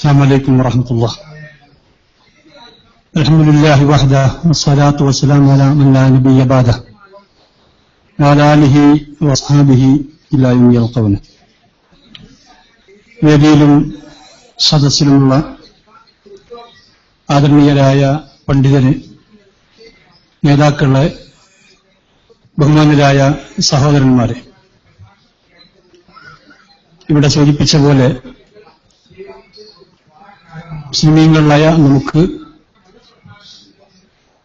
السلام عليكم ورحمة الله الحمد لله وحده والصلاة والسلام على من لا نبي بعده وعلى آله وأصحابه إلى يوم يلقونه വേദിയിലും സദസ്സിലുമുള്ള ആദരണീയരായ പണ്ഡിതന് നേതാക്കളെ ബഹുമാനരായ സഹോദരന്മാരെ ഇവിടെ സൂചിപ്പിച്ച പോലെ മുസ്ലിമീങ്ങളായ നമുക്ക്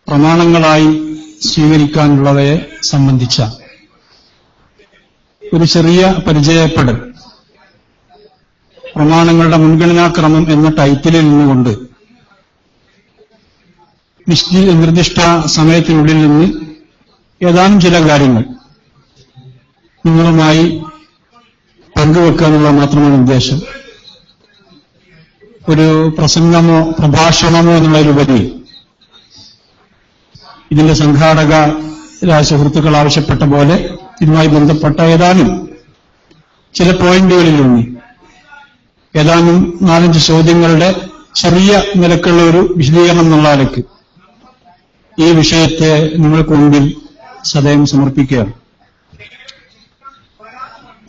പ്രമാണങ്ങളായി സ്വീകരിക്കാനുള്ളവയെ സംബന്ധിച്ച ഒരു ചെറിയ പരിചയപ്പെടൽ പ്രമാണങ്ങളുടെ മുൻഗണനാക്രമം എന്ന ടൈറ്റിലിൽ നിന്നുകൊണ്ട് നിശ്ചിത നിർദ്ദിഷ്ട സമയത്തിനുള്ളിൽ നിന്ന് ഏതാനും ചില കാര്യങ്ങൾ നിങ്ങളുമായി പങ്കുവെക്കാനുള്ള മാത്രമാണ് ഉദ്ദേശം. ഒരു പ്രസംഗമോ പ്രഭാഷണമോ എന്നുള്ളതിലുപരി ഇതിന്റെ സംഘാടക സുഹൃത്തുക്കൾ ആവശ്യപ്പെട്ട പോലെ ഇതുമായി ബന്ധപ്പെട്ട ഏതാനും ചില പോയിന്റുകളിലൂന്നി ഏതാനും നാലഞ്ച് ചോദ്യങ്ങളുടെ ചെറിയ നിലക്കുള്ള ഒരു വിശദീകരണം എന്നുള്ള നിലയ്ക്ക് ഈ വിഷയത്തെ നിങ്ങൾക്ക് മുമ്പിൽ സദയം സമർപ്പിക്കുകയാണ്.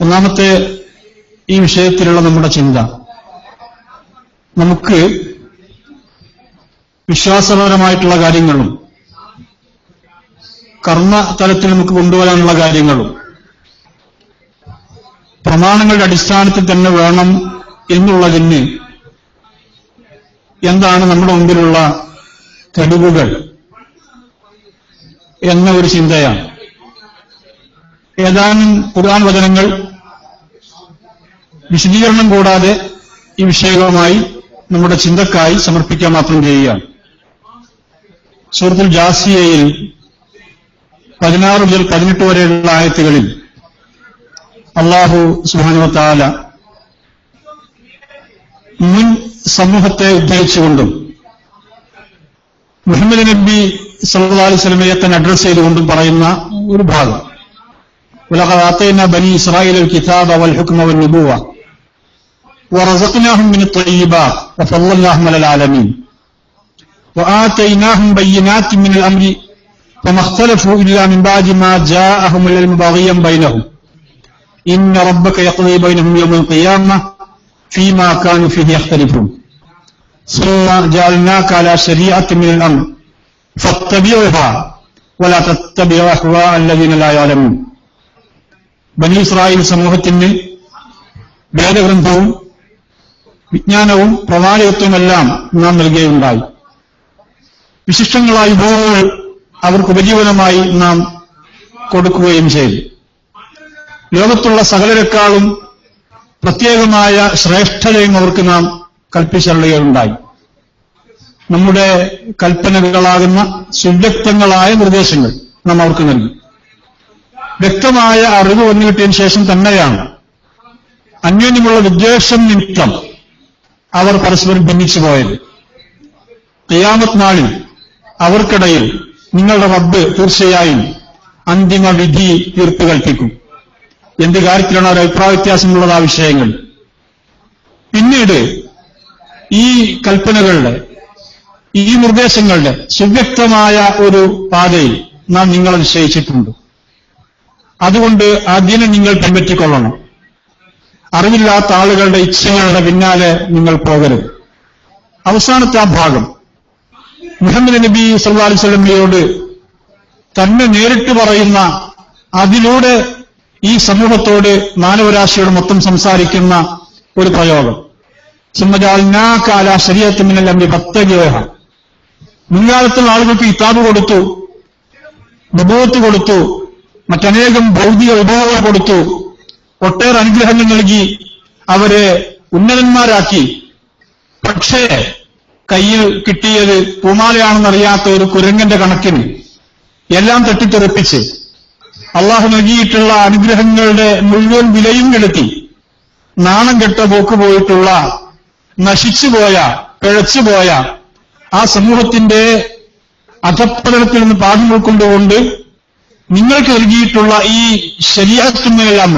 ഒന്നാമത്തെ ഈ വിഷയത്തിലുള്ള നമ്മുടെ ചിന്ത നമുക്ക് വിശ്വാസപരമായിട്ടുള്ള കാര്യങ്ങളും കർമ്മ തലത്തിൽ നമുക്ക് കൊണ്ടുവരാനുള്ള കാര്യങ്ങളും പ്രമാണങ്ങളുടെ അടിസ്ഥാനത്തിൽ തന്നെ വേണം എന്നുള്ളതിന് എന്താണ് നമ്മുടെ മുമ്പിലുള്ള തെളിവുകൾ എന്ന ഒരു ചിന്തയാണ്. ഏതാനും ഖുർആൻ വചനങ്ങൾ വിശദീകരണം കൂടാതെ ഈ വിഷയവുമായി നമ്മുടെ ചിന്തക്കായി സമർപ്പിക്കുക മാത്രം ചെയ്യുകയാണ്. സൂറത്തുൽ ജാസിയയിൽ പതിനാറ് മുതൽ പതിനെട്ട് വരെയുള്ള ആയത്തുകളിൽ അള്ളാഹു സുഹാനുവത്താല മുൻ സമൂഹത്തെ ഉദ്ധരിച്ചുകൊണ്ടും മുഹമ്മദ് നബി സല്ലാ അലൈഹി സ്വലമയെ തന്നെ അഡ്രസ് ചെയ്തുകൊണ്ടും പറയുന്ന ഒരു ഭാഗം. ഉലകാത്തേന ബനി ഇസ്രായേൽ കിതാബ് അവൽ ഹുക്മ വൽ ورزقناهم من الطيبات وفضلناهم على العالمين وآتيناهم بينات من الأمر فما اختلفوا إلا من بعد ما جاءهم العلم باغيا بينهم إن ربك يقضي بينهم يوم القيامة فيما كانوا فيه يختلفون ثم جعلناك على شريعة من الأمر فاتبعها ولا تتبعوا أهواء الذين لا يعلمون ബനി ഇസ്രായേൽ സമൂഹത്തിന് വേദഗ്രന്ഥവും വിജ്ഞാനവും പ്രവാചകത്വമെല്ലാം നാം നൽകുകയുണ്ടായി വിശിഷ്ടങ്ങളായ വിഭവങ്ങൾ അവർക്ക് ഉപജീവനമായി നാം കൊടുക്കുകയും ചെയ്തു. ലോകത്തുള്ള സകലരെക്കാളും പ്രത്യേകമായ ശ്രേഷ്ഠതയും അവർക്ക് നാം കൽപ്പിച്ചള്ളുകയുണ്ടായി നമ്മുടെ കൽപ്പനകളാകുന്ന സുവ്യക്തങ്ങളായ നിർദ്ദേശങ്ങൾ നാം അവർക്ക് നൽകി. വ്യക്തമായ അറിവ് വന്നു കിട്ടിയതിനു ശേഷം തന്നെയാണ് അന്യോന്യമുള്ള വിദ്വേഷം നിമിത്തം അവർ പരസ്പരം ഭിന്നിച്ചു പോയത്. ഖിയാമത്ത് നാളിൽ അവർക്കിടയിൽ നിങ്ങളുടെ റബ്ബ് തീർച്ചയായും അന്തിമ വിധി തീർപ്പ് കൽപ്പിക്കും. എന്ത് കാര്യത്തിലാണ് ഒരു അഭിപ്രായ വ്യത്യാസമുള്ളത് ആ വിഷയങ്ങൾ? പിന്നീട് ഈ കൽപ്പനകളുടെ ഈ നിർദ്ദേശങ്ങളുടെ സുവ്യക്തമായ ഒരു പാതയിൽ നാം നിങ്ങളെ നിശ്ചയിച്ചിട്ടുണ്ട്. അതുകൊണ്ട് അതിനെ നിങ്ങൾ പിൻപറ്റിക്കൊള്ളണം. അറിവില്ലാത്ത ആളുകളുടെ ഇച്ഛകളുടെ പിന്നാലെ നിങ്ങൾ പോകരുത്. അവസാനത്തെ ആ ഭാഗം. മുഹമ്മദ് നബി സല്ലാ അലൈഹി സ്വലമിയോട് തന്നെ നേരിട്ട് പറയുന്ന അതിലൂടെ ഈ സമൂഹത്തോട് മാനവരാശിയോട് മൊത്തം സംസാരിക്കുന്ന ഒരു പ്രയോഗം. സുമ്മജാലിനാകാല ശരീരത്തിമിന്നൽ അമ്മി ഭക്തഗേഹ മുൻകാലത്തുള്ള ആളുകൾക്ക് ഇത്താബ് കൊടുത്തു വിഭവത്ത് കൊടുത്തു മറ്റനേകം ഭൗതിക വിഭവങ്ങൾ കൊടുത്തു ഒട്ടേറെ അനുഗ്രഹങ്ങൾ നൽകി അവരെ ഉന്നതന്മാരാക്കി. പക്ഷേ കയ്യിൽ കിട്ടിയത് പൂമാലയാണെന്നറിയാത്ത ഒരു കുരങ്ങന്റെ കണക്കിന് എല്ലാം തട്ടിത്തെറിപ്പിച്ച് അള്ളാഹു നൽകിയിട്ടുള്ള അനുഗ്രഹങ്ങളുടെ മുഴുവൻ വിലയും കെടുത്തി നാണം കെട്ട പോക്ക് പോയിട്ടുള്ള നശിച്ചുപോയ പിഴച്ചുപോയ ആ സമൂഹത്തിന്റെ അധപ്പതനത്തിൽ നിന്ന് പാഠം ഉൾക്കൊണ്ടുകൊണ്ട് നിങ്ങൾക്ക് നൽകിയിട്ടുള്ള ഈ ശരീരത്തുമ്മിനെല്ലാം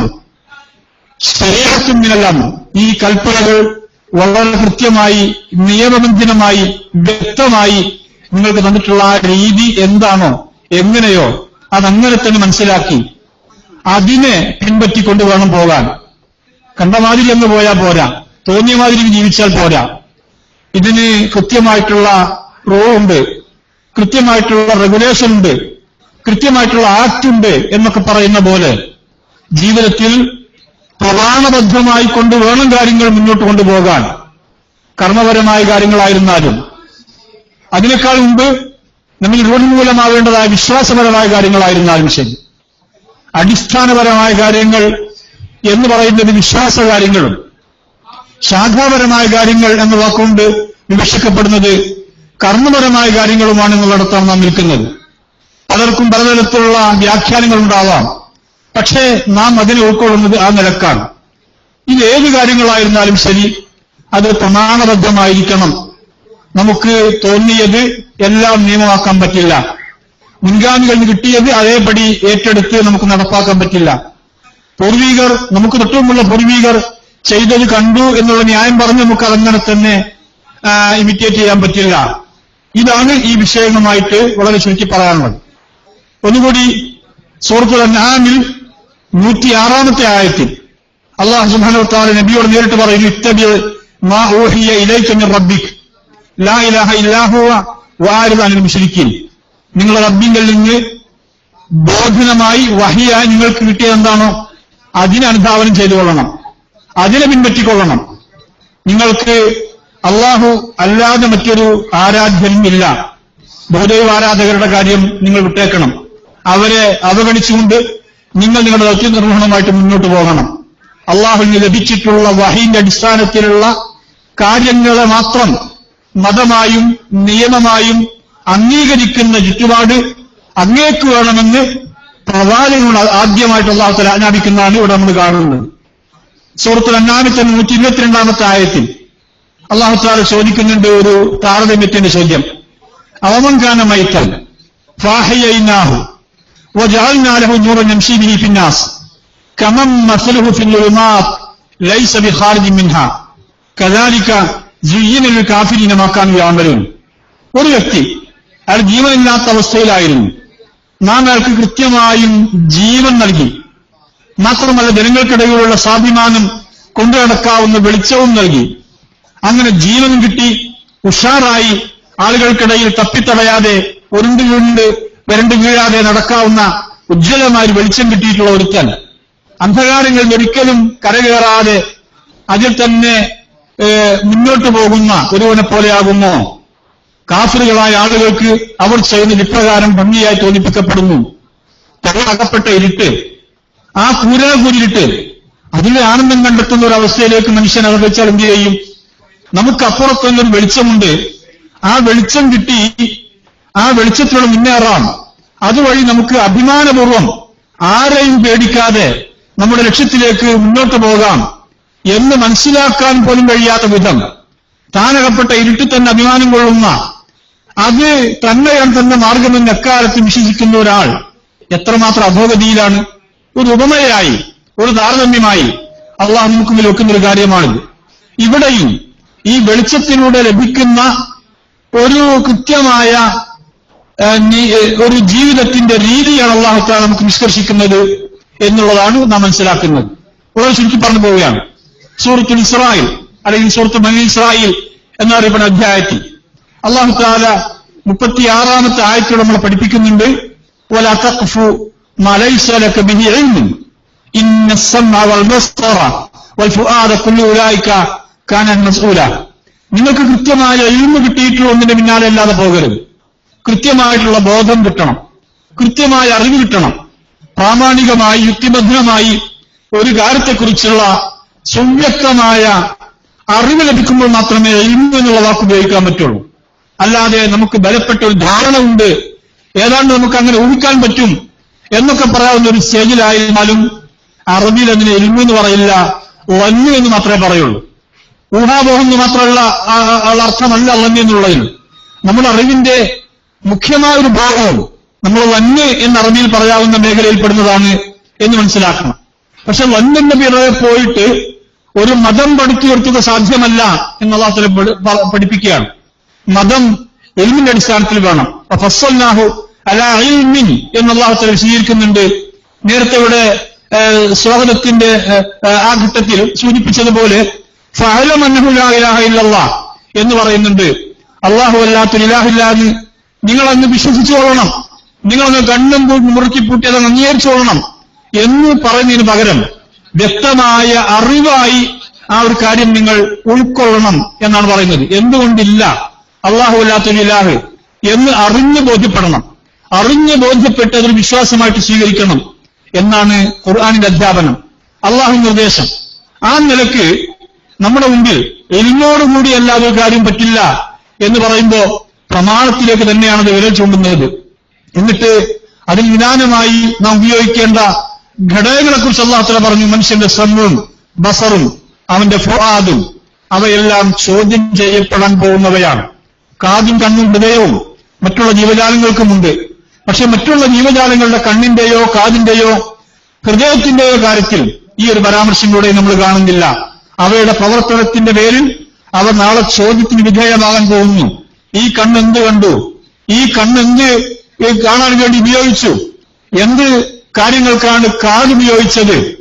ശരീരത്തുമ്മിനെല്ലാം ഈ കൽപ്പനകൾ വളരെ കൃത്യമായി നിയമബന്ധനമായി വ്യക്തമായി നിങ്ങൾക്ക് തന്നിട്ടുള്ള ആ രീതി എന്താണോ എങ്ങനെയോ അതങ്ങനെ തന്നെ മനസ്സിലാക്കി അതിനെ പിൻപറ്റിക്കൊണ്ട് വേണം പോകാൻ. കണ്ട മാതിരി അങ്ങ് പോയാൽ പോരാ. തോന്നിയ മാതിരി ജീവിച്ചാൽ പോരാ. ഇതിന് കൃത്യമായിട്ടുള്ള റോ ഉണ്ട്. കൃത്യമായിട്ടുള്ള റെഗുലേഷൻ ഉണ്ട്. കൃത്യമായിട്ടുള്ള ആക്ട് ഉണ്ട് എന്നൊക്കെ പറയുന്ന പോലെ ജീവിതത്തിൽ പ്രമാണബദ്ധമായി കൊണ്ട് വേണം കാര്യങ്ങൾ മുന്നോട്ട് കൊണ്ടുപോകാൻ. കർമ്മപരമായ കാര്യങ്ങളായിരുന്നാലും. അതിനേക്കാൾ മുമ്പ് നമ്മൾ രൂഢമൂലമാവേണ്ടതായ വിശ്വാസപരമായ കാര്യങ്ങളായിരുന്നാലും ശരി. അടിസ്ഥാനപരമായ കാര്യങ്ങൾ എന്ന് പറയുന്നത് വിശ്വാസ കാര്യങ്ങളും ശാഖാപരമായ കാര്യങ്ങൾ എന്ന വാക്കുകൊണ്ട് വിവക്ഷിക്കപ്പെടുന്നത് കർമ്മപരമായ കാര്യങ്ങളുമാണ് എന്നുള്ളിടത്താണ് നാം നിൽക്കുന്നത്. പലർക്കും പലതരത്തിലുള്ള വ്യാഖ്യാനങ്ങൾ ഉണ്ടാവാം പക്ഷേ നാം അതിനെ ഉൾക്കൊള്ളുന്നത് ആ നിലക്കാണ്. ഇത് ഏത് കാര്യങ്ങളായിരുന്നാലും ശരി അത് പ്രമാണബദ്ധമായിരിക്കണം. നമുക്ക് തോന്നിയത് എല്ലാം നിയമമാക്കാൻ പറ്റില്ല. മുൻഗാമികളിൽ കിട്ടിയത് അതേപടി ഏറ്റെടുത്ത് നമുക്ക് നടപ്പാക്കാൻ പറ്റില്ല. പൂർവീകർ നമുക്ക് തൊട്ടുമുള്ള പൂർവീകർ ചെയ്തത് കണ്ടു എന്നുള്ള ന്യായം പറഞ്ഞ് നമുക്ക് അതങ്ങനെ തന്നെ ഇമിറ്റേറ്റ് ചെയ്യാൻ പറ്റില്ല. ഇതാണ് ഈ വിഷയങ്ങളുമായിട്ട് വളരെ ചുരുക്കി പറയാനുള്ളത്. ഒന്നുകൂടി സുഹൃത്തുൽ അൻആമിൽ നൂറ്റിയാറാമത്തെ ആയത്തിൽ അള്ളാഹു സുബ്ഹാനഹു താല നബിയോട് നേരിട്ട് പറയുന്നു ഇത്തബി മാ റബ്ബിക്. ലാ ഇലാഹ നിങ്ങളുടെ റബ്ബിങ്കിൽ നിന്ന് ബോധനമായി വഹിയായി നിങ്ങൾക്ക് കിട്ടിയത് എന്താണോ അതിനെ അനുധാവനം ചെയ്തുകൊള്ളണം അതിനെ പിൻപറ്റിക്കൊള്ളണം. നിങ്ങൾക്ക് അള്ളാഹു അല്ലാതെ മറ്റൊരു ആരാധ്യനും ഇല്ല. ബഹുദൈവ ആരാധകരുടെ കാര്യം നിങ്ങൾ വിട്ടേക്കണം. അവരെ അവഗണിച്ചുകൊണ്ട് നിങ്ങൾ നിങ്ങളുടെ ദൗത്യ നിർവഹണമായിട്ട് മുന്നോട്ട് പോകണം. അള്ളാഹുവിന് ലഭിച്ചിട്ടുള്ള വഹീന്റെ അടിസ്ഥാനത്തിലുള്ള കാര്യങ്ങളെ മാത്രം മതമായും നിയമമായും അംഗീകരിക്കുന്ന ചുറ്റുപാട് അങ്ങേക്ക് വേണമെന്ന് പ്രവാചകങ്ങൾ ആദ്യമായിട്ട് അള്ളാഹു തല ആജ്ഞാപിക്കുന്നതാണ് ഇവിടെ നമ്മൾ കാണുന്നത്. സുഹൃത്തു രണ്ടാമത്തെ നൂറ്റി ഇരുപത്തിരണ്ടാമത്തെ ആയത്തിൽ അള്ളാഹു താല ചോദിക്കുന്നുണ്ട് ഒരു താരതമ്യത്തിന്റെ ചോദ്യം. അവമൻകാന മൈത്തൽ ഫാഹയൈനാഹു وجعلنا له نورا يمشي به في الناس كمن مثله في الظلمات ليس بخارج منها كذلك زين للكافرين ما كانوا يعملون ഒരു വ്യക്തി അയാൾ ജീവനില്ലാത്ത അവസ്ഥയിലായിരുന്നു നാം അയാൾക്ക് കൃത്യമായും ജീവൻ നൽകി മാത്രമല്ല ജനങ്ങൾക്കിടയിലുള്ള സ്വാഭിമാനം കൊണ്ടു നടക്കാവുന്ന വെളിച്ചവും നൽകി അങ്ങനെ ജീവൻ കിട്ടി ഉഷാറായി ആളുകൾക്കിടയിൽ തപ്പിത്തടയാതെ ഉരുണ്ട് വീണ്ട് വരണ്ട് വീഴാതെ നടക്കാവുന്ന ഉജ്ജ്വലമായ വെളിച്ചം കിട്ടിയിട്ടുള്ള ഒരുത്തൻ. അന്ധകാരങ്ങളിൽ ഒരിക്കലും കരകയറാതെ അതിൽ തന്നെ മുന്നോട്ടു പോകുന്ന ഒരുവനെ പോലെയാകുമോ? കാഫറുകളായ ആളുകൾക്ക് അവർ ചെയ്യുന്ന ഇപ്രകാരം ഭംഗിയായി തോന്നിപ്പിക്കപ്പെടുന്നു. തകർക്കപ്പെട്ട ഇരുട്ട് ആ കൂരാകൂരിട്ട് അതിലെ ആനന്ദം കണ്ടെത്തുന്ന ഒരു അവസ്ഥയിലേക്ക് മനുഷ്യൻ അവതരിച്ചാൽ എന്ത് ചെയ്യും? നമുക്ക് അപ്പുറത്തൊന്നൊരു വെളിച്ചമുണ്ട്. ആ വെളിച്ചം കിട്ടി ആ വെളിച്ചത്തിലൂടെ മുന്നേറാം. അതുവഴി നമുക്ക് അഭിമാനപൂർവം ആരെയും പേടിക്കാതെ നമ്മുടെ ലക്ഷ്യത്തിലേക്ക് മുന്നോട്ട് പോകാം എന്ന് മനസ്സിലാക്കാൻ പോലും കഴിയാത്ത വിധം താനകപ്പെട്ട ഇരുട്ടിൽ തന്നെ അഭിമാനം കൊള്ളുന്ന അത് തന്നെയാണ് തന്റെ മാർഗമെന്ന് എക്കാലത്ത് വിശ്വസിക്കുന്ന ഒരാൾ എത്രമാത്രം അധോഗതിയിലാണ്. ഒരു ഉപമയായി ഒരു താരതമ്യമായി അള്ളാഹ് നമുക്ക് മുന്നിൽ വെക്കുന്ന ഒരു കാര്യമാണിത്. ഇവിടെയും ഈ വെളിച്ചത്തിലൂടെ ലഭിക്കുന്ന ഒരു കൃത്യമായ ഒരു ജീവിതത്തിന്റെ രീതിയാണ് അള്ളാഹുത്താല നമുക്ക് നിഷ്കർഷിക്കുന്നത് എന്നുള്ളതാണ് നാം മനസ്സിലാക്കുന്നത്. വളരെ ചുരുക്കി പറഞ്ഞു പോവുകയാണ്. സൂറത്തുൽ ഇസ്രായിൽ അല്ലെങ്കിൽ സൂറത്ത് ബനി ഇസ്രായിൽ എന്നറിയപ്പെടുന്ന അധ്യായത്തിൽ അള്ളാഹു താല മുപ്പത്തിയാറാമത്തെ ആയത്തിൽ നമ്മൾ പഠിപ്പിക്കുന്നുണ്ട്. നിങ്ങൾക്ക് കൃത്യമായ എഴുന്ന് കിട്ടിയിട്ടുള്ള ഒന്നിന്റെ പിന്നാലെ അല്ലാതെ പോകരുത്. കൃത്യമായിട്ടുള്ള ബോധം കിട്ടണം. കൃത്യമായ അറിവ് കിട്ടണം. പ്രാമാണികമായി യുക്തിബദ്ധമായി ഒരു കാര്യത്തെക്കുറിച്ചുള്ള സുവ്യക്തമായ അറിവ് ലഭിക്കുമ്പോൾ മാത്രമേ ഇന്ന് എന്നുള്ള വാക്ക് ഉപയോഗിക്കാൻ പറ്റുള്ളൂ. അല്ലാതെ നമുക്ക് ബലപ്പെട്ട ഒരു ധാരണ ഉണ്ട്. ഏതാണ്ട് നമുക്ക് അങ്ങനെ ഊഹിക്കാൻ പറ്റും എന്നൊക്കെ പറയാവുന്ന ഒരു സ്റ്റേജിലായിരുന്നാലും അറബിയിൽ അതിനെ എൽമു എന്ന് പറയില്ല വന്നു എന്ന് മാത്രമേ പറയുള്ളൂ. ഊഹാപോഹം എന്ന് മാത്രമുള്ള അർത്ഥമല്ല എന്നുള്ളതിൽ. നമ്മുടെ അറിവിന്റെ മുഖ്യമായ ഒരു ഭാഗവും നമ്മൾ വന്ന് എന്ന അറബിയിൽ പറയാവുന്ന മേഖലയിൽ പെടുന്നതാണ് എന്ന് മനസ്സിലാക്കണം. പക്ഷെ വന്നിന്റെ പിറകെ പോയിട്ട് ഒരു മതം പടുത്തുയർത്തുക സാധ്യമല്ല എന്നുള്ള അത്ര പഠിപ്പിക്കുകയാണ്. മതം എൽമിന്റെ അടിസ്ഥാനത്തിൽ വേണം. ഫസ്വല്ലാഹു അല ഇൽമിൻ എന്നുള്ള അത്തരം വിശദീകരിക്കുന്നുണ്ട്. നേരത്തെ ഇവിടെ സ്വാഗതത്തിന്റെ ആ ഘട്ടത്തിൽ സൂചിപ്പിച്ചതുപോലെ ഇല്ലല്ലാഹ് എന്ന് പറയുന്നുണ്ട്. അള്ളാഹു അല്ലാത്തൊരു ഇലാഹില്ലാതെ നിങ്ങളങ്ങ് വിശ്വസിച്ചുകൊള്ളണം നിങ്ങളങ്ങ് കണ്ണും മുറുക്കി പൂട്ടി അത് അംഗീകരിച്ചുകൊള്ളണം എന്ന് പറയുന്നതിന് പകരം വ്യക്തമായ അറിവായി ആ ഒരു കാര്യം നിങ്ങൾ ഉൾക്കൊള്ളണം എന്നാണ് പറയുന്നത്. എന്തുകൊണ്ടില്ല? അള്ളാഹു അല്ലാത്തൊരു ഇലാഹ് എന്ന് അറിഞ്ഞു ബോധ്യപ്പെടണം. അറിഞ്ഞു ബോധ്യപ്പെട്ട് അതൊരു വിശ്വാസമായിട്ട് സ്വീകരിക്കണം എന്നാണ് ഖുർആാനിന്റെ അധ്യാപനം. അള്ളാഹു നിർദ്ദേശം. ആ നിലയ്ക്ക് നമ്മുടെ മുമ്പിൽ എലിനോടുകൂടി അല്ലാതെ ഒരു കാര്യം പറ്റില്ല എന്ന് പറയുമ്പോ പ്രമാണത്തിലേക്ക് തന്നെയാണ് അത് വിരൽ ചൂണ്ടുന്നത്. എന്നിട്ട് അതിൽ നിദാനമായി നാം ഉപയോഗിക്കേണ്ട ഘടകങ്ങളെക്കുറിച്ച് അള്ളാഹുത്തല പറഞ്ഞു മനുഷ്യന്റെ ശ്രമവും ബസറും അവന്റെ ഫുആദും അവയെല്ലാം ചോദ്യം ചെയ്യപ്പെടാൻ പോകുന്നവയാണ്. കാതും കണ്ണും ഹൃദയവും മറ്റുള്ള ജീവജാലങ്ങൾക്കുമുണ്ട് പക്ഷെ മറ്റുള്ള ജീവജാലങ്ങളുടെ കണ്ണിന്റെയോ കാതിന്റെയോ ഹൃദയത്തിന്റെയോ കാര്യത്തിൽ ഈ ഒരു പരാമർശം കൂടെ നമ്മൾ കാണുന്നില്ല. അവയുടെ പ്രവർത്തനത്തിന്റെ പേരിൽ അവർ നാളെ ചോദ്യത്തിന് വിധേയമാകാൻ പോകുന്നു. ഈ കണ്ണെന്ത് കണ്ടു? ഈ കണ്ണെന്ത് കാണാൻ വേണ്ടി ഉപയോഗിച്ചു? എന്ത് കാര്യങ്ങൾക്കാണ് കാത് ഉപയോഗിച്ചത്?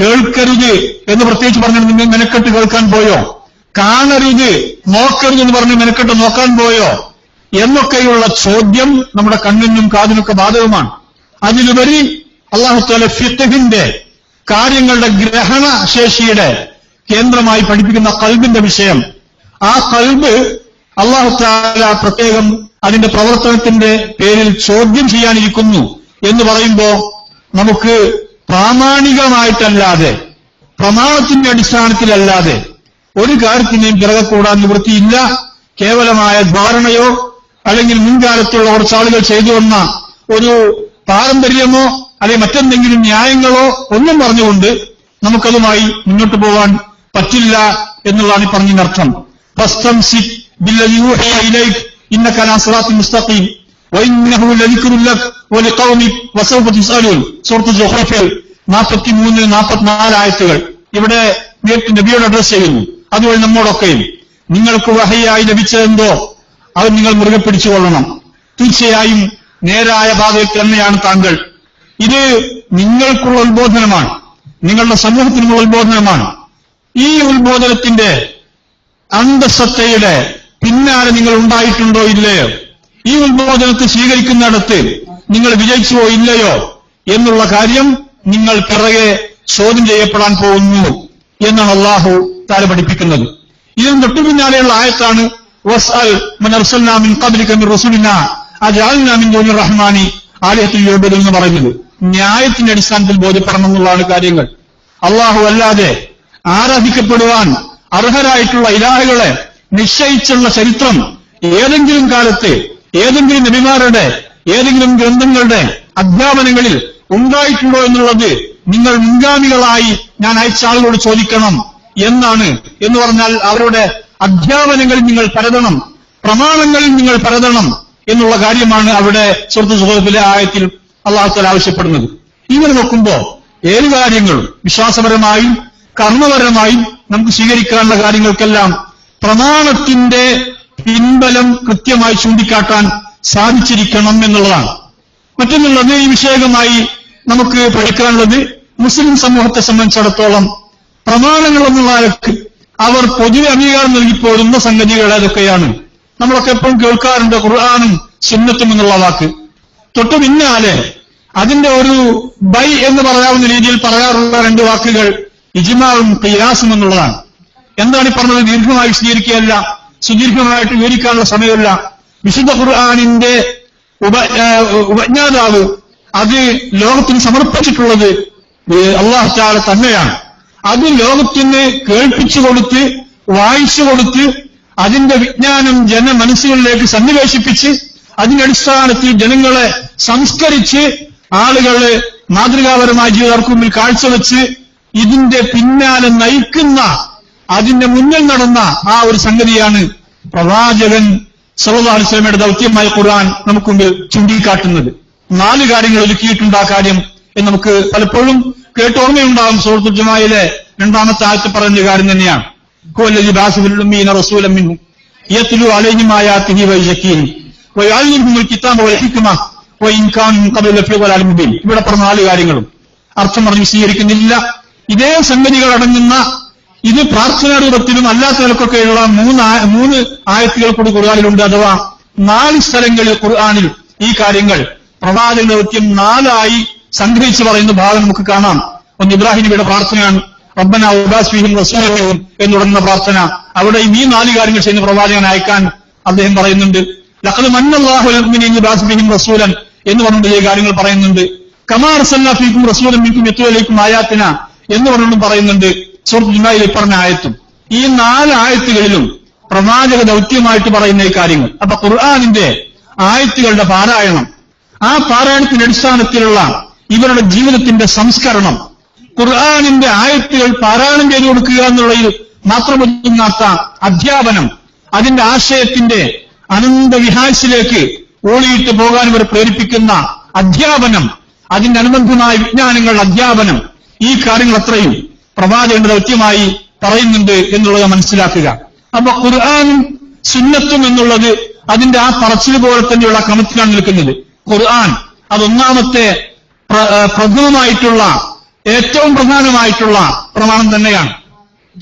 കേൾക്കരുത് എന്ന് പ്രത്യേകിച്ച് പറഞ്ഞു നിങ്ങൾ മെനക്കെട്ട് കേൾക്കാൻ പോയോ? കാണരുത് നോക്കരുത് എന്ന് പറഞ്ഞ് മെനക്കെട്ട് നോക്കാൻ പോയോ? എന്നൊക്കെയുള്ള ചോദ്യം നമ്മുടെ കണ്ണിനും കാതിനൊക്കെ ബാധകമാണ്. അതിലുപരി അള്ളാഹുത്താല ഫിത്തഹിന്റെ കാര്യങ്ങളുടെ ഗ്രഹണ ശേഷിയുടെ കേന്ദ്രമായി പഠിപ്പിക്കുന്ന കൽബിന്റെ വിഷയം. ആ കൽബ് അള്ളാഹുത്താല പ്രത്യേകം അതിന്റെ പ്രവർത്തനത്തിന്റെ പേരിൽ ചോദ്യം ചെയ്യാനിരിക്കുന്നു എന്ന് പറയുമ്പോ നമുക്ക് പ്രാമാണികമായിട്ടല്ലാതെ പ്രമാണത്തിന്റെ അടിസ്ഥാനത്തിലല്ലാതെ ഒരു കാര്യത്തിനെയും പിറകെ കൂടാൻ നിവൃത്തിയില്ല. കേവലമായ ധാരണയോ അല്ലെങ്കിൽ മുൻകാലത്തുള്ള കുറച്ച് ആളുകൾ ചെയ്തു വന്ന ഒരു പാരമ്പര്യമോ അല്ലെങ്കിൽ മറ്റെന്തെങ്കിലും ന്യായങ്ങളോ ഒന്നും പറഞ്ഞുകൊണ്ട് നമുക്കതുമായി മുന്നോട്ട് പോകാൻ പറ്റില്ല എന്നുള്ളതാണ് ഈ പറഞ്ഞതിനർത്ഥം. ഫസ്തംസിക് ബില്ലദി യൂഹിയ ഇലൈക് ഇന്നക അലാ സിറാത്തിൻ മുസ്തഖീം വഇന്നഹു لذكر വലിഖൗമിക് വസൗഫ തുസ്അലൂൻ സൂറത്ത് സുഹ്റഫിൽ 43 44 ആയത്തുകൾ. ഇവിടെ നബിയോട് അഡ്രസ് ചെയ്യുന്നു. അതുവഴി നമ്മോടൊക്കെയും. നിങ്ങൾക്ക് വഹയായി ലഭിച്ചതെന്തോ അത് നിങ്ങൾ മുറുകെ പിടിച്ചുകൊള്ളണം. തീർച്ചയായും നേരായ പാതയിൽ തന്നെയാണ് താങ്കൾ. ഇത് നിങ്ങൾക്കുള്ള ഉത്ബോധനമാണ്. നിങ്ങളുടെ സമൂഹത്തിനുള്ള ഉത്ബോധനമാണ്. ഈ ഉത്ബോധനത്തിന്റെ അന്തസത്തയുടെ പിന്നാലെ നിങ്ങൾ ഉണ്ടായിട്ടുണ്ടോ ഇല്ലയോ? ഈ ഉത്ബോധനത്തെ സ്വീകരിക്കുന്നിടത്ത് നിങ്ങൾ വിജയിച്ചുവോ ഇല്ലയോ എന്നുള്ള കാര്യം നിങ്ങൾ പിറകെ ചോദ്യം ചെയ്യപ്പെടാൻ പോകുന്നു എന്നാണ് അള്ളാഹു താര പഠിപ്പിക്കുന്നത്. ഇതിന് തൊട്ടു പിന്നാലെയുള്ള ആയത്താണ് റഹ്മാനി ആലയത്തിൽ എന്ന് പറയുന്നത്. ന്യായത്തിന്റെ അടിസ്ഥാനത്തിൽ ബോധ്യപ്പെടണം എന്നുള്ളതാണ് കാര്യങ്ങൾ. അള്ളാഹു അല്ലാതെ ആരാധിക്കപ്പെടുവാൻ അർഹരായിട്ടുള്ള ഇലാഹുകളെ നിശ്ചയിച്ചുള്ള ചരിത്രം ഏതെങ്കിലും കാലത്ത് ഏതെങ്കിലും നബിമാരുടെ ഏതെങ്കിലും ഗ്രന്ഥങ്ങളുടെ അധ്യാപനങ്ങളിൽ ഉണ്ടായിട്ടുണ്ടോ എന്നുള്ളത് നിങ്ങൾ മുൻഗാമികളായി ഞാൻ അയച്ച ആളുകളോട് ചോദിക്കണം എന്നാണ് എന്ന് പറഞ്ഞാൽ അവരുടെ അധ്യാപനങ്ങളിൽ നിങ്ങൾ പരതണം പ്രമാണങ്ങളിൽ നിങ്ങൾ പരതണം എന്നുള്ള കാര്യമാണ് അവിടെ സുഹൃത്ത് സുഹൃത്തിലെ ആയത്തിൽ അള്ളാഹുത്തൽ ആവശ്യപ്പെടുന്നത്. ഇങ്ങനെ നോക്കുമ്പോ ഏത് കാര്യങ്ങളും വിശ്വാസപരമായും കർമ്മപരമായും നമുക്ക് സ്വീകരിക്കാനുള്ള കാര്യങ്ങൾക്കെല്ലാം പ്രമാണത്തിന്റെ പിൻബലം കൃത്യമായി ചൂണ്ടിക്കാട്ടാൻ സാധിച്ചിരിക്കണം എന്നുള്ളതാണ്. മറ്റൊന്നുള്ളത് ഈ വിഷയകമായി നമുക്ക് പഠിക്കാനുള്ളത് മുസ്ലിം സമൂഹത്തെ സംബന്ധിച്ചിടത്തോളം പ്രമാണങ്ങൾ അവർ പൊതുവെ അംഗീകാരം നൽകിപ്പോരുന്ന സംഗതികൾ ഏതൊക്കെയാണ്? നമ്മളൊക്കെ എപ്പോഴും കേൾക്കാറുണ്ട് ഖുർആാനും സുന്നത്തും എന്നുള്ള വാക്ക്. തൊട്ടു പിന്നാലെ അതിന്റെ ഒരു ബൈ എന്ന് പറയാവുന്ന രീതിയിൽ പറയാറുള്ള രണ്ട് വാക്കുകൾ ഇജ്മാവും ഖിയാസും എന്നുള്ളതാണ്. എന്താണ് ഈ പറഞ്ഞത്? ദീർഘമായി വിശദീകരിക്കുകയല്ല. സുദീർഘമായിട്ട് വിവരിക്കാനുള്ള സമയമല്ല. വിശുദ്ധ ഖുർആാനിന്റെ ഉപ ഉപജ്ഞാതാവ് അത് ലോകത്തിന് സമർപ്പിച്ചിട്ടുള്ളത് അള്ളാഹു താല തന്നെയാണ്. അത് ലോകത്തിന് കേൾപ്പിച്ചു കൊടുത്ത് വായിച്ചു കൊടുത്ത് അതിന്റെ വിജ്ഞാനം ജനമനസ്സുകളിലേക്ക് സന്നിവേശിപ്പിച്ച് അതിന്റെ അടിസ്ഥാനത്തിൽ ജനങ്ങളെ സംസ്കരിച്ച് ആളുകളെ മാതൃകാപരമായ ജീവിതർക്ക് മുമ്പിൽ കാഴ്ചവെച്ച് ഇതിന്റെ പിന്നാലെ നയിക്കുന്ന അതിന്റെ മുന്നിൽ നടന്ന ആ ഒരു സംഗതിയാണ് പ്രവാചകൻ വസല്ലമയുടെ ദൗത്യമായ ഖുർആൻ നമുക്ക് മുമ്പിൽ ചൂണ്ടിക്കാട്ടുന്നത്. നാല് കാര്യങ്ങൾ ഒരുക്കിയിട്ടുണ്ട് ആ കാര്യം എന്ന് നമുക്ക് പലപ്പോഴും കേട്ടോർമ്മയുണ്ടാകും സുഹൃത്തു ജുമായിലെ രണ്ടാമത്തെ ആഴ്ച പറഞ്ഞ കാര്യം തന്നെയാണ്. യത്ലു ഇവിടെ പറഞ്ഞ നാല് കാര്യങ്ങളും അർത്ഥം പറഞ്ഞ് വിശദീകരിക്കുന്നില്ല. ഇതേ സംഗതികൾ അടങ്ങുന്ന ഇത് പ്രാർത്ഥനാ രൂപത്തിലും അല്ലാത്ത നിലക്കൊക്കെയുള്ള മൂന്ന് മൂന്ന് ആയത്തുകൾ കൂടി ഖുർആാനിലുണ്ട് അഥവാ നാല് സ്ഥലങ്ങളിൽ ഖുർആാനിൽ ഈ കാര്യങ്ങൾ പ്രവാചക ദൗത്യം നാലായി സംഗ്രഹിച്ചു പറയുന്ന ഭാഗം നമുക്ക് കാണാം. ഒന്ന് ഇബ്രാഹിം നബിയുടെ പ്രാർത്ഥനയാണ്. റബ്ബന ഉബാസ് ഫീഹിം റസൂലഹും എന്ന് തുടങ്ങുന്ന പ്രാർത്ഥന. അവിടെ ഈ നാല് കാര്യങ്ങൾ ചെയ്യുന്ന പ്രവാചകൻ അയക്കാൻ അദ്ദേഹം പറയുന്നുണ്ട്. ലഖദ് അലൽ മുഅ്മിനീന റസൂലൻ എന്ന് പറഞ്ഞുകൊണ്ട് ഈ കാര്യങ്ങൾ പറയുന്നുണ്ട്. കമാർ സല്ലാഫിക്കും റസൂലും മിക്കും എത്തുവലേക്കും ആയാത്തിന എന്ന് പറഞ്ഞുകൊണ്ടും പറയുന്നുണ്ട്. സൂറത്ത് ജുമായിൽ പറഞ്ഞ ആയത്തും ഈ നാല് ആയത്തുകളിലും പ്രവാചക ദൗത്യമായിട്ട് പറയുന്ന ഈ കാര്യങ്ങൾ. അപ്പൊ ഖുർആാനിന്റെ ആയത്തുകളുടെ പാരായണം ആ പാരായണത്തിന്റെ അടിസ്ഥാനത്തിലുള്ള ഇവരുടെ ജീവിതത്തിന്റെ സംസ്കരണം ഖുർആാനിന്റെ ആയത്തുകൾ പാരായണം ചെയ്തു കൊടുക്കുക എന്നുള്ളതിൽ മാത്രമൊതുങ്ങാത്ത അധ്യാപനം അതിന്റെ ആശയത്തിന്റെ അനന്തവിഹാസിലേക്ക് ഓളിയിട്ട് പോകാൻ ഇവർ പ്രേരിപ്പിക്കുന്ന അധ്യാപനം അതിന്റെ അനുബന്ധമായ വിജ്ഞാനങ്ങളുടെ അധ്യാപനം ഈ കാര്യങ്ങൾ അത്രയും. പ്രവാചകന്റെ ദൗത്യമായി പറയുന്നുണ്ട് എന്നുള്ളത് മനസ്സിലാക്കുക. അപ്പൊ ഖുർആാനും സുന്നത്തും എന്നുള്ളത് അതിന്റെ ആ പറച്ചിൽ പോലെ തന്നെയുള്ള ക്രമത്തിലാണ് നിൽക്കുന്നത്. ഖുർആൻ അതൊന്നാമത്തെ പ്രഥമമായിട്ടുള്ള ഏറ്റവും പ്രധാനമായിട്ടുള്ള പ്രമാണം തന്നെയാണ്.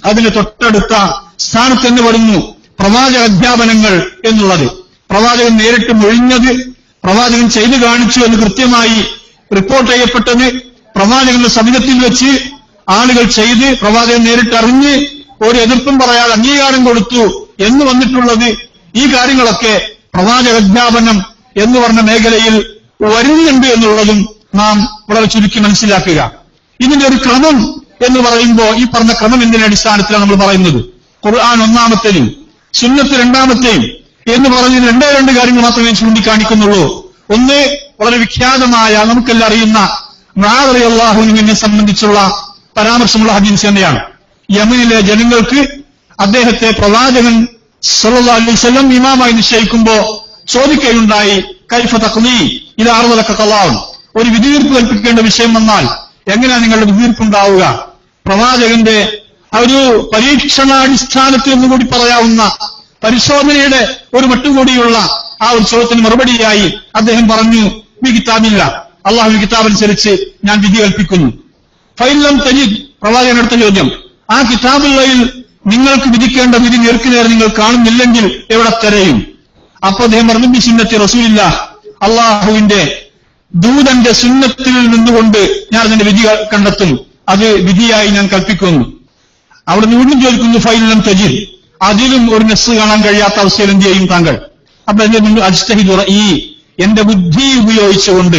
അതിന് തൊട്ടടുത്ത സ്ഥാനത്ത് എന്ന് പറയുന്നു പ്രവാചക അധ്യാപനങ്ങൾ എന്നുള്ളത്. പ്രവാചകൻ നേരിട്ട് മൊഴിഞ്ഞത് പ്രവാചകൻ ചെയ്തു കാണിച്ചു എന്ന് കൃത്യമായി റിപ്പോർട്ട് ചെയ്യപ്പെട്ടത് പ്രവാചകന്റെ സമീപത്തിൽ വെച്ച് ആളുകൾ ചെയ്ത് പ്രവാചകൻ നേരിട്ടറിഞ്ഞ് ഒരു എതിർപ്പും പറയാതെ അംഗീകാരം കൊടുത്തു എന്ന് വന്നിട്ടുള്ളത് ഈ കാര്യങ്ങളൊക്കെ പ്രവാചക വിജ്ഞാപനം എന്ന് പറഞ്ഞ മേഖലയിൽ വരുന്നുണ്ട് എന്നുള്ളതും നാം വളരെ ചുരുക്കി മനസ്സിലാക്കുക. ഇതിന്റെ ഒരു ക്രമം എന്ന് പറയുമ്പോൾ ഈ പറഞ്ഞ ക്രമം എന്തിന്റെ അടിസ്ഥാനത്തിലാണ് നമ്മൾ പറയുന്നത്? ഖുർആൻ ഒന്നാമത്തെയും സുന്നത്ത് രണ്ടാമത്തെയും എന്ന് പറഞ്ഞ് രണ്ടേ രണ്ട് കാര്യങ്ങൾ മാത്രമേ ചൂണ്ടിക്കാണിക്കുന്നുള്ളൂ. ഒന്ന് വളരെ വിഖ്യാതമായ നമുക്കെല്ലാം അറിയുന്ന നാദറി അള്ളാഹുവിനെ സംബന്ധിച്ചുള്ള പരാമർശമുള്ള ഹദീസ് തന്നെയാണ്. യമനിലെ ജനങ്ങൾക്ക് അദ്ദേഹത്തെ പ്രവാചകൻ സല്ലല്ലാഹു അലൈഹി വസല്ലം ഇമാമായി നിശ്ചയിക്കുമ്പോ ചോദിക്കുകയുണ്ടായി കൈഫ തക്ലീ ഇത് ആറുതലക്ക കള്ളാവും ഒരു വിധിതീർപ്പ് കൽപ്പിക്കേണ്ട വിഷയം വന്നാൽ എങ്ങനെയാണ് നിങ്ങളുടെ വിധിതീർപ്പ് ഉണ്ടാവുക? പ്രവാചകന്റെ ഒരു പരീക്ഷണാടിസ്ഥാനത്തിൽ എന്നുകൂടി പറയാവുന്ന പരിശോധനയുടെ ഒരു മട്ടും കൂടിയുള്ള ആ ഒരു ചോദ്യത്തിന് മറുപടിയായി അദ്ദേഹം പറഞ്ഞു ഈ കിതാബില്ല. അള്ളാഹു കിതാബ് അനുസരിച്ച് ഞാൻ വിധി കൽപ്പിക്കുന്നു. ഫൈലം തജിദ് പ്രവാചകൻ അടുത്ത ചോദ്യം. ആ കിതാബുള്ളയിൽ നിങ്ങൾക്ക് വിധിക്കേണ്ട വിധി നേർക്കുനേർ നിങ്ങൾ കാണുന്നില്ലെങ്കിൽ എവിടെ തെരയും അപ്പൊ അദ്ദേഹം പറഞ്ഞു ബി സുന്നത്തി റസൂലില്ല അള്ളാഹുവിന്റെ ദൂതന്റെ സുന്നത്തിൽ നിന്നുകൊണ്ട് ഞാൻ അതിന്റെ വിധി കണ്ടെത്തും. അത് വിധിയായി ഞാൻ കൽപ്പിക്കുന്നു. അവിടെ വീണ്ടും ചോദിക്കുന്നു ഫൈലം തജിദ്. അതിലും ഒരു നെസ് കാണാൻ കഴിയാത്ത അവസ്ഥയിൽ എന്ത് ചെയ്യും താങ്കൾ? അപ്പൊ എന്റെ മുന്നിൽ അജ്തഹിദ് ഈ എന്റെ ബുദ്ധി ഉപയോഗിച്ചുകൊണ്ട്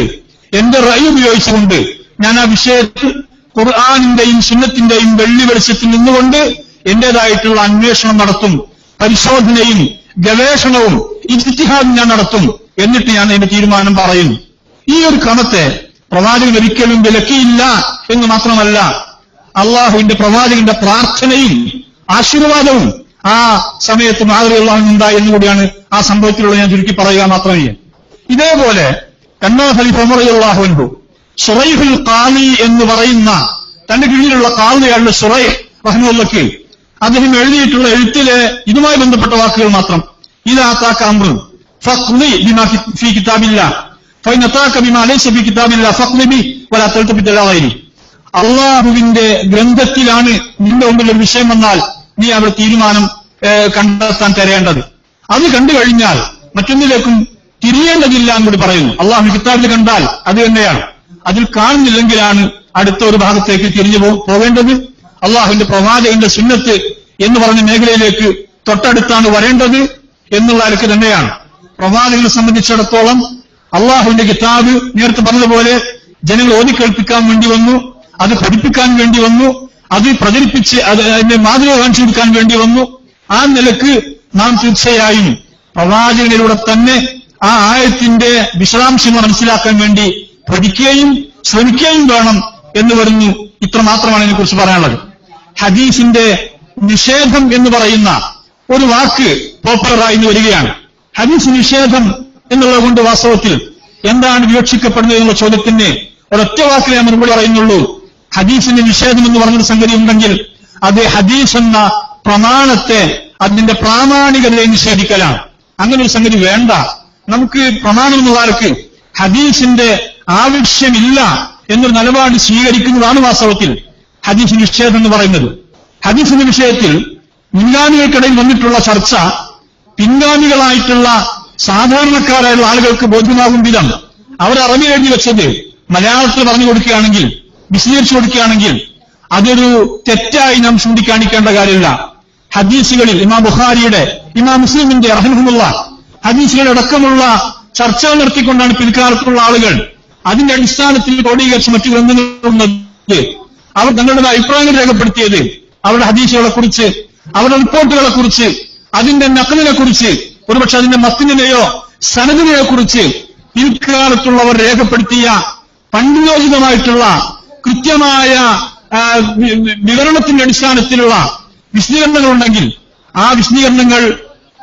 എന്റെ റൈ ഉപയോഗിച്ചുകൊണ്ട് ഞാൻ ആ വിഷയത്തിൽ ഖുർആാനിന്റെയും സുന്നത്തിന്റെയും വെള്ളി വെളിച്ചത്തിൽ നിന്നുകൊണ്ട് എന്റേതായിട്ടുള്ള അന്വേഷണം നടത്തും. പരിശോധനയും ഗവേഷണവും ഇജ്തിഹാദും ഞാൻ നടത്തും എന്നിട്ട് ഞാൻ അതിന്റെ തീരുമാനം പറയും. ഈ ഒരു ക്രമത്തെ പ്രവാചകൻ ഒരിക്കലും വിലക്കിയില്ല എന്ന് മാത്രമല്ല അള്ളാഹുവിന്റെ പ്രവാചകന്റെ പ്രാർത്ഥനയും ആശീർവാദവും ആ സമയത്ത് മാതൃകയുള്ളതായി എന്ന് കൂടിയാണ് ആ സംഭവത്തിലുള്ള ഞാൻ ചുരുക്കി പറയുക മാത്രമേ. ഇതേപോലെ കണ്ണാ ഉമർ ഉമറയുള്ളാഹുവിൻഹു സുറൈഹുൽ കാലി എന്ന് പറയുന്ന തന്റെ കീഴിലുള്ള കാലിയാണ് സുറൈഹ് റഹ്മുള്ളക്ക് അദ്ദേഹം എഴുതിയിട്ടുള്ള എഴുത്തിലെ ഇതുമായി ബന്ധപ്പെട്ട വാക്കുകൾ മാത്രം. ബിമാ വലാ അള്ളാഹുവിന്റെ ഗ്രന്ഥത്തിലാണ് നിന്റെ മുമ്പിൽ ഒരു വിഷയം വന്നാൽ നീ അവിടെ തീരുമാനം കണ്ടെത്താൻ തരേണ്ടത്. അത് കണ്ടു കഴിഞ്ഞാൽ മറ്റൊന്നിലേക്കും തിരിയേണ്ടതില്ല എന്ന് കൂടി പറയുന്നു. അള്ളാഹു കിതാബിൽ കണ്ടാൽ അത് തന്നെയാണ്. അതിൽ കാണുന്നില്ലെങ്കിലാണ് അടുത്ത ഒരു ഭാഗത്തേക്ക് തിരിഞ്ഞു പോകേണ്ടത്. അള്ളാഹുവിന്റെ പ്രവാചകന്റെ സുന്നത്ത് എന്ന് പറഞ്ഞ മേഖലയിലേക്ക് തൊട്ടടുത്താണ് വരേണ്ടത് എന്നുള്ള അലക്ക് തന്നെയാണ്. പ്രവാചകനെ സംബന്ധിച്ചിടത്തോളം അള്ളാഹുവിന്റെ കിതാബ് നേരത്തെ പറഞ്ഞതുപോലെ ജനങ്ങൾ ഓതിക്കേൾപ്പിക്കാൻ വേണ്ടി വന്നു അത് പഠിപ്പിക്കാൻ വേണ്ടി വന്നു അത് പ്രചരിപ്പിച്ച് അത് അതിന്റെ മാതൃക കാണിച്ചു കൊടുക്കാൻ വേണ്ടി വന്നു. ആ നിലയ്ക്ക് നാം തീർച്ചയായും പ്രവാചകനിലൂടെ തന്നെ ആ ആയത്തിന്റെ വിശദാംശങ്ങൾ മനസ്സിലാക്കാൻ വേണ്ടി പഠിക്കുകയും ശ്രമിക്കുകയും വേണം എന്ന് പറഞ്ഞു ഇത്ര മാത്രമാണ് ഇതിനെക്കുറിച്ച് പറയാനുള്ളത്. ഹദീസിന്റെ നിഷേധം എന്ന് പറയുന്ന ഒരു വാക്ക് പോപ്പുലറായി വരികയാണ്. ഹദീസ് നിഷേധം എന്നുള്ളത് കൊണ്ട് വാസ്തവത്തിൽ എന്താണ് വിവക്ഷിക്കപ്പെടുന്നത് എന്നുള്ള ചോദ്യത്തിന് ഒരൊറ്റ വാക്കിൽ ഞാൻ മറുപടി പറയുന്നുള്ളൂ. ഹദീസിന്റെ നിഷേധം എന്ന് പറഞ്ഞൊരു സംഗതി ഉണ്ടെങ്കിൽ അത് ഹദീസ് എന്ന പ്രമാണത്തെ അതിന്റെ പ്രാമാണികതയെ നിഷേധിക്കലാണ്. അങ്ങനെ ഒരു സംഗതി വേണ്ട. നമുക്ക് പ്രമാണം എന്നുള്ളവർക്ക് ഹദീസിന്റെ ആവശ്യമില്ല എന്നൊരു നിലപാട് സ്വീകരിക്കുന്നതാണ് വാസ്തവത്തിൽ ഹദീഫ് നിഷേധം എന്ന് പറയുന്നത്. ഹദീസിന്റെ വിഷയത്തിൽ മുൻഗാമികൾക്കിടയിൽ വന്നിട്ടുള്ള ചർച്ച പിൻഗാമികളായിട്ടുള്ള സാധാരണക്കാരായുള്ള ആളുകൾക്ക് ബോധ്യമാകും വിധം അവർ അറബി എഴുതി വെച്ചത് മലയാളത്തിൽ പറഞ്ഞു കൊടുക്കുകയാണെങ്കിൽ വിശദീകരിച്ചു കൊടുക്കുകയാണെങ്കിൽ അതൊരു തെറ്റായി നാം ചൂണ്ടിക്കാണിക്കേണ്ട കാര്യമില്ല. ഹദീസുകളിൽ ഇമാം ബുഖാരിയുടെ ഇമാം മുസ്ലിമിന്റെ റഹ്മുള്ള ഹദീസുകളുടെ അടക്കമുള്ള ചർച്ചകൾ നടത്തിക്കൊണ്ടാണ് പിൽക്കാലത്തുള്ള ആളുകൾ അതിന്റെ അടിസ്ഥാനത്തിൽ ക്രോഡീകരിച്ച് മറ്റു ഗ്രന്ഥങ്ങളുള്ളത് അവർ തങ്ങളുടെ അഭിപ്രായങ്ങൾ രേഖപ്പെടുത്തിയത്. അവരുടെ ഹദീസുകളെ കുറിച്ച് അവരുടെ റിപ്പോർട്ടുകളെ കുറിച്ച് അതിന്റെ നക്കലിനെ കുറിച്ച് ഒരുപക്ഷെ അതിന്റെ മത്തിനെയോ സനദിനെയോ കുറിച്ച് പിൽക്കാലത്തുള്ളവർ രേഖപ്പെടുത്തിയ പണ്ഡിതോചിതമായിട്ടുള്ള കൃത്യമായ വിവരണത്തിന്റെ അടിസ്ഥാനത്തിലുള്ള വിശദീകരണങ്ങൾ ഉണ്ടെങ്കിൽ ആ വിശദീകരണങ്ങൾ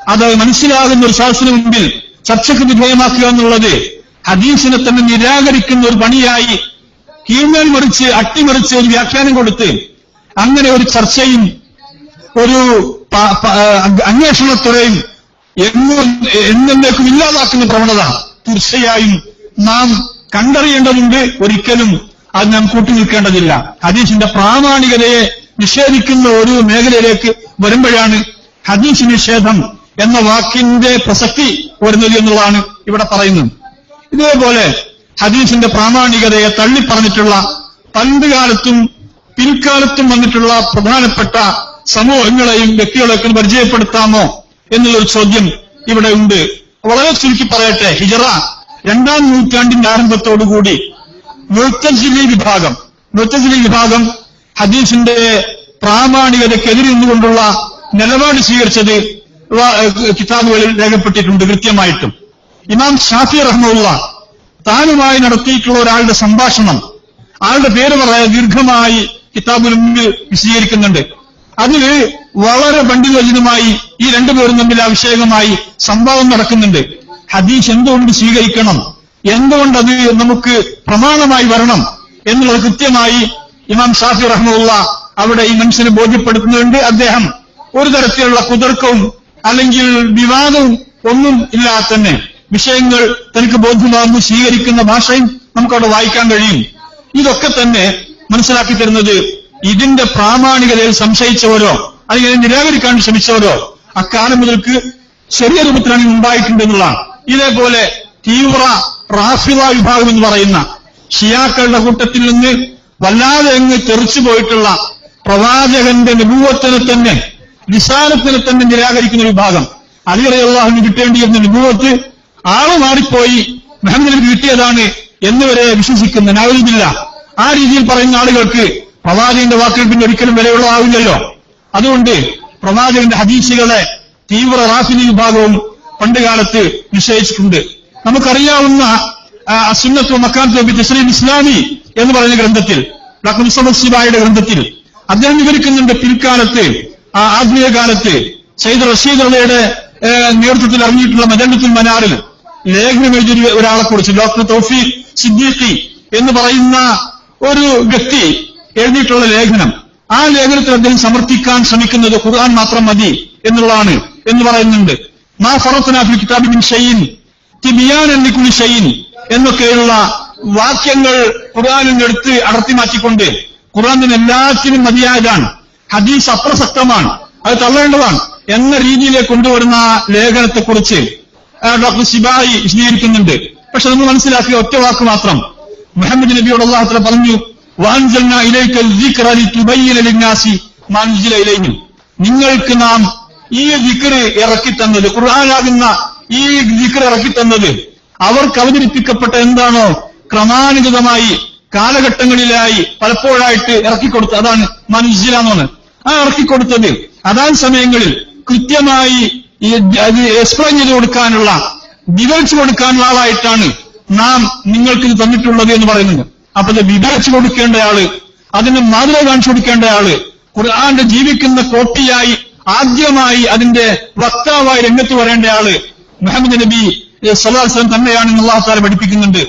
അത് മനസ്സിലാകുന്ന ഒരു ശാസ്ത്രത്തിന് മുമ്പിൽ ചർച്ചയ്ക്ക് വിധേയമാക്കുക എന്നുള്ളത് ഹദീസിനെ തന്നെ നിരാകരിക്കുന്ന ഒരു പണിയായി കീഴ്മേൽ മറിച്ച് അട്ടിമറിച്ച് ഒരു വ്യാഖ്യാനം കൊടുത്ത് അങ്ങനെ ഒരു ചർച്ചയും ഒരു അന്വേഷണത്തുറയും എന്നും എന്നേക്കും ഇല്ലാതാക്കുന്ന പ്രവണത തീർച്ചയായും നാം കണ്ടറിയേണ്ടതുണ്ട്. ഒരിക്കലും അത് നാം കൂട്ടി നിൽക്കേണ്ടതില്ല. ഹദീസിന്റെ പ്രാമാണികതയെ നിഷേധിക്കുന്ന ഒരു മേഖലയിലേക്ക് വരുമ്പോഴാണ് ഹദീസ് നിഷേധം എന്ന വാക്കിന്റെ പ്രസക്തി വരുന്നത് എന്നുള്ളതാണ് ഇവിടെ പറയുന്നത്. ഇതേപോലെ ഹദീസിന്റെ പ്രാമാണികതയെ തള്ളിപ്പറഞ്ഞിട്ടുള്ള പണ്ട് കാലത്തും പിൽക്കാലത്തും വന്നിട്ടുള്ള പ്രധാനപ്പെട്ട സമൂഹങ്ങളെയും വ്യക്തികളെയൊക്കെ പരിചയപ്പെടുത്താമോ എന്നുള്ളൊരു ചോദ്യം ഇവിടെ ഉണ്ട്. വളരെ ചുരുക്കി പറയട്ടെ. ഹിജറ രണ്ടാം നൂറ്റാണ്ടിന്റെ ആരംഭത്തോടുകൂടി മുത്തജിലി വിഭാഗം മുത്തജിലി വിഭാഗം ഹദീസിന്റെ പ്രാമാണികതയ്ക്കെതിരെ നിന്നുകൊണ്ടുള്ള നിലപാട് സ്വീകരിച്ചത് കിതാബുകളിൽ രേഖപ്പെട്ടിട്ടുണ്ട് കൃത്യമായിട്ടും. ഇമാം ഷാഫി റഹ്മുള്ള താനുമായി നടത്തിയിട്ടുള്ള ഒരാളുടെ സംഭാഷണം ആളുടെ പേര് പറയാൻ ദീർഘമായി കിതാബുൽ മുമ്പിൽ വിശദീകരിക്കുന്നുണ്ട്. അതിൽ വളരെ പണ്ഡിതജനുമായി ഈ രണ്ടുപേരും തമ്മിൽ അഭിഷേകമായി സംഭവം നടക്കുന്നുണ്ട്. ഹദീഷ് എന്തുകൊണ്ട് സ്വീകരിക്കണം എന്തുകൊണ്ട് അത് നമുക്ക് പ്രമാണമായി വരണം എന്നുള്ളത് കൃത്യമായി ഇമാം ഷാഫി റഹ്മുള്ള അവിടെ ഈ മനുഷ്യനെ ബോധ്യപ്പെടുത്തുന്നുണ്ട്. അദ്ദേഹം ഒരു തരത്തിലുള്ള കുതർക്കവും അല്ലെങ്കിൽ വിവാദവും ഒന്നും ഇല്ലാതെ തന്നെ വിഷയങ്ങൾ തനിക്ക് ബോധ്യമാകുന്നു സ്വീകരിക്കുന്ന ഭാഷയും നമുക്കവിടെ വായിക്കാൻ കഴിയും. ഇതൊക്കെ തന്നെ മനസ്സിലാക്കി തരുന്നത് ഇതിന്റെ പ്രാമാണികതയിൽ സംശയിച്ചവരോ അല്ലെങ്കിൽ നിരാകരിക്കാൻ ശ്രമിച്ചവരോ അക്കാലം മുതൽക്ക് ചെറിയ രൂപത്തിലാണ് ഉണ്ടായിട്ടുണ്ട് എന്നുള്ളതാണ്. ഇതേപോലെ തീവ്ര റാഫിള വിഭാഗം എന്ന് പറയുന്ന ഷിയാക്കളുടെ കൂട്ടത്തിൽ നിന്ന് വല്ലാതെ അങ്ങ് തെറിച്ചു പോയിട്ടുള്ള പ്രവാചകന്റെ നിബൂവത്തിനെ തന്നെ നിസാരത്തിനെ തന്നെ നിരാകരിക്കുന്ന വിഭാഗം. അലിയറിയാഹുവിന് കിട്ടേണ്ടിയിരുന്ന നിബൂവത്ത് ആൾ മാറിപ്പോയി മുഹമ്മദ് നബിക്ക് കിട്ടിയതാണ് എന്നിവരെ വിശ്വസിക്കുന്ന നാവില്ല ആ രീതിയിൽ പറയുന്ന ആളുകൾക്ക് പ്രവാചകന്റെ വാക്കുകൾ പിന്നെ ഒരിക്കലും വിലയുള്ളതാവില്ലല്ലോ. അതുകൊണ്ട് പ്രവാചകന്റെ ഹദീസുകളെ തീവ്ര റാഫിലി വിഭാഗവും പണ്ട് കാലത്ത് നിശ്ചയിച്ചിട്ടുണ്ട്. നമുക്കറിയാവുന്ന അസുന്നത്വ മക്കാൻത്വ തസ്ലീം ഇസ്ലാമി എന്ന് പറയുന്ന ഗ്രന്ഥത്തിൽ ഡോക്ടർ ഗ്രന്ഥത്തിൽ അദ്ദേഹം വിവരിക്കുന്നുണ്ട് പിൽക്കാലത്ത് ആ ആധുനിക കാലത്ത് സയ്യിദ് റഷീദ് അള്ളയുടെ നേതൃത്വത്തിൽ അറിഞ്ഞിട്ടുള്ള മജല്ലത്തുൽ മനാറിൽ. ലേഖനം എഴുതിയ ഒരാളെ കുറിച്ച് ഡോക്ടർ തൗഫീഖ് സിദ്ദീഖി എന്ന് പറയുന്ന ഒരു വ്യക്തി എഴുതിയിട്ടുള്ള ലേഖനം. ആ ലേഖനത്തിൽ അദ്ദേഹം സമർത്ഥിക്കാൻ ശ്രമിക്കുന്നത് ഖുർആൻ മാത്രം മതി എന്നുള്ളതാണ് എന്ന് പറയുന്നുണ്ട്. മാ ഫറത്തനാഫിൽ കിതാബി മിൻ ഷെയ്ൻ തിബിയാൻ എന്നിക്കുണി ഷെയ്ൻ എന്നൊക്കെയുള്ള വാക്യങ്ങൾ ഖുർആാനിൽ എടുത്ത് അടർത്തി മാറ്റിക്കൊണ്ട് ഖുർആാനിന് എല്ലാത്തിനും മതിയായതാണ്. ഹദീസ് അപ്രസക്തമാണ്. അത് തള്ളേണ്ടതാണ്. എന്ന രീതിയിലേക്ക് കൊണ്ടുവരുന്ന ലേഖനത്തെക്കുറിച്ച് ഡോക്ടർ ഷിബായി വിശദീകരിക്കുന്നുണ്ട്. പക്ഷെ നമ്മൾ മനസ്സിലാക്കിയ ഒറ്റ വാക്ക് മാത്രം. മുഹമ്മദ് നബിയോട് അള്ളാഹുത്ര പറഞ്ഞു നിങ്ങൾക്ക് നാം ഈ ദിക്കറ് ഇറക്കി തന്നത് ഖുർആാനാകുന്ന ഈ ദിക്കറ് ഇറക്കി തന്നത് അവർക്ക് അവതരിപ്പിക്കപ്പെട്ട എന്താണോ ക്രമാനുഗതമായി കാലഘട്ടങ്ങളിലായി പലപ്പോഴായിട്ട് ഇറക്കിക്കൊടുത്തത് അതാണ് മനുഷ്യലാന്നാണ് ആ ഇറക്കിക്കൊടുത്തത് അതാൻ സമയങ്ങളിൽ കൃത്യമായി ഈ അത് എക്സ്പ്ലെയിൻ ചെയ്ത് കൊടുക്കാനുള്ള വിവരിച്ചു കൊടുക്കാനുള്ള ആളായിട്ടാണ് നാം നിങ്ങൾക്ക് ഇത് തന്നിട്ടുള്ളത് എന്ന് പറയുന്നുണ്ട് അപ്പൊ ഇത് വിവരിച്ചു കൊടുക്കേണ്ട ആൾ അതിന് മാതൃക കാണിച്ചു കൊടുക്കേണ്ട ആൾ ഖുർആാന്റെ ജീവിക്കുന്ന കോപ്പിയായി ആദ്യമായി അതിന്റെ വക്താവായി രംഗത്ത് വരേണ്ട ആൾ മുഹമ്മദ് നബി സലാഹുസ്ലം തന്നെയാണ് അള്ളാഹുസാല പഠിപ്പിക്കുന്നുണ്ട്.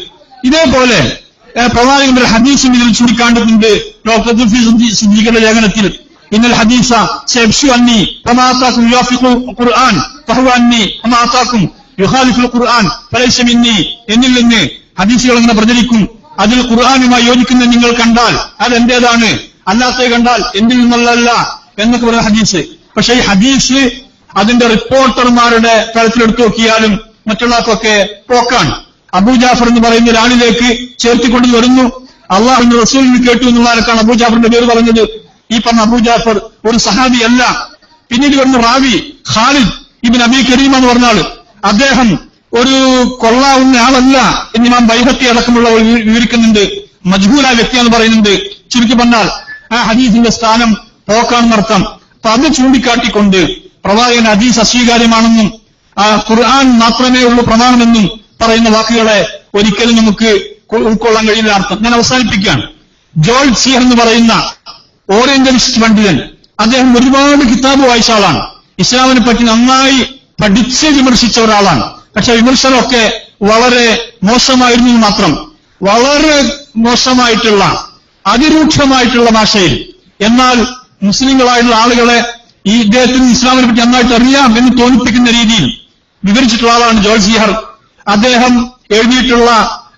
ഇതേപോലെ പ്രവാചകന്റെ ഹദീസും ഇതിൽ ചൂണ്ടിക്കാണ്ടുന്നുണ്ട് ഡോക്ടർ ലേഖനത്തിൽ ഇന്നൽ ഹദീസ വമാ ആതാക്കും യുവാഫിഖു ഖുർആൻ ഫഹുവ അന്നി വമാ ആതാക്കും യുഖാലിഫുൽ ഖുർആൻ ഫലൈസ മിന്നി എന്നിൽ നിന്ന് ഹദീസുകൾ ഇങ്ങനെ പ്രചരിക്കും. അതിൽ ഖുർആനുമായി യോജിക്കുന്ന നിങ്ങൾ കണ്ടാൽ അത് എന്റേതാണ് അല്ലാത്ത കണ്ടാൽ എന്തിൽ നിന്നുള്ളതല്ല എന്നൊക്കെ പറയുന്ന ഹദീസ്. പക്ഷെ ഈ ഹദീസ് അതിന്റെ റിപ്പോർട്ടർമാരുടെ തലത്തിലെടുത്തു നോക്കിയാലും മറ്റുള്ളവർക്കൊക്കെ പോക്കാണ്. അബൂജാഫർ എന്ന് പറയുന്ന ഒരാളിലേക്ക് ചേർത്തിക്കൊണ്ട് വരുന്നു. അള്ളാഹുന്റെ റസൂലിന് കേട്ടു എന്നുള്ളവർക്കാണ് അബൂജാഫറിന്റെ പേര് പറഞ്ഞത്. ഈ പറഞ്ഞ അബൂജാഫർ ഒരു സഹാബി അല്ല. പിന്നീട് വരുന്ന റാവി ഖാലിദ് ഇബിൻ അബി കരീം എന്ന് പറഞ്ഞാൽ അദ്ദേഹം ഒരു കൊള്ളാവുന്ന ആളല്ല എന്ന് ഇമാം ബൈഹത്തി അടക്കമുള്ള വിവ- വിവരിക്കുന്നുണ്ട്. മജ്ബൂല വ്യക്തി എന്ന് പറയുന്നുണ്ട്. ചുരുക്കി പറഞ്ഞാൽ ആ ഹദീസിന്റെ സ്ഥാനം പോക്കാണെന്നർത്ഥം അപ്പൊ അത് ചൂണ്ടിക്കാട്ടിക്കൊണ്ട് പ്രവാചകൻ ഹദീസ് അസ്വീകാര്യമാണെന്നും ആ ഖുർആൻ മാത്രമേ ഉള്ളൂ പ്രധാനമെന്നും പറയുന്ന വാക്കുകളെ ഒരിക്കലും നമുക്ക് ഉൾക്കൊള്ളാൻ കഴിയില്ല അർത്ഥം ഞാൻ അവസാനിപ്പിക്കുകയാണ്. ജോൾ സിയർ എന്ന് പറയുന്ന ഓറിയന്റലിസ്റ്റ് പണ്ഡിതൻ. അദ്ദേഹം ഒരുപാട് കിതാബ് വായിച്ച ആളാണ്. ഇസ്ലാമിനെ പറ്റി നന്നായി പഠിച്ച് വിമർശിച്ച ഒരാളാണ്. പക്ഷെ വിമർശനമൊക്കെ വളരെ മോശമായിരുന്നു മാത്രം. വളരെ മോശമായിട്ടുള്ള അതിരൂക്ഷമായിട്ടുള്ള ഭാഷയിൽ. എന്നാൽ മുസ്ലിങ്ങളായിട്ടുള്ള ആളുകളെ ഈ ഇദ്ദേഹത്തിന് ഇസ്ലാമിനെ പറ്റി നന്നായിട്ട് അറിയാം എന്ന് തോന്നിപ്പിക്കുന്ന രീതിയിൽ വിവരിച്ചിട്ടുള്ള ആളാണ് ജോൾസിഹർ അദ്ദേഹം എഴുതിയിട്ടുള്ള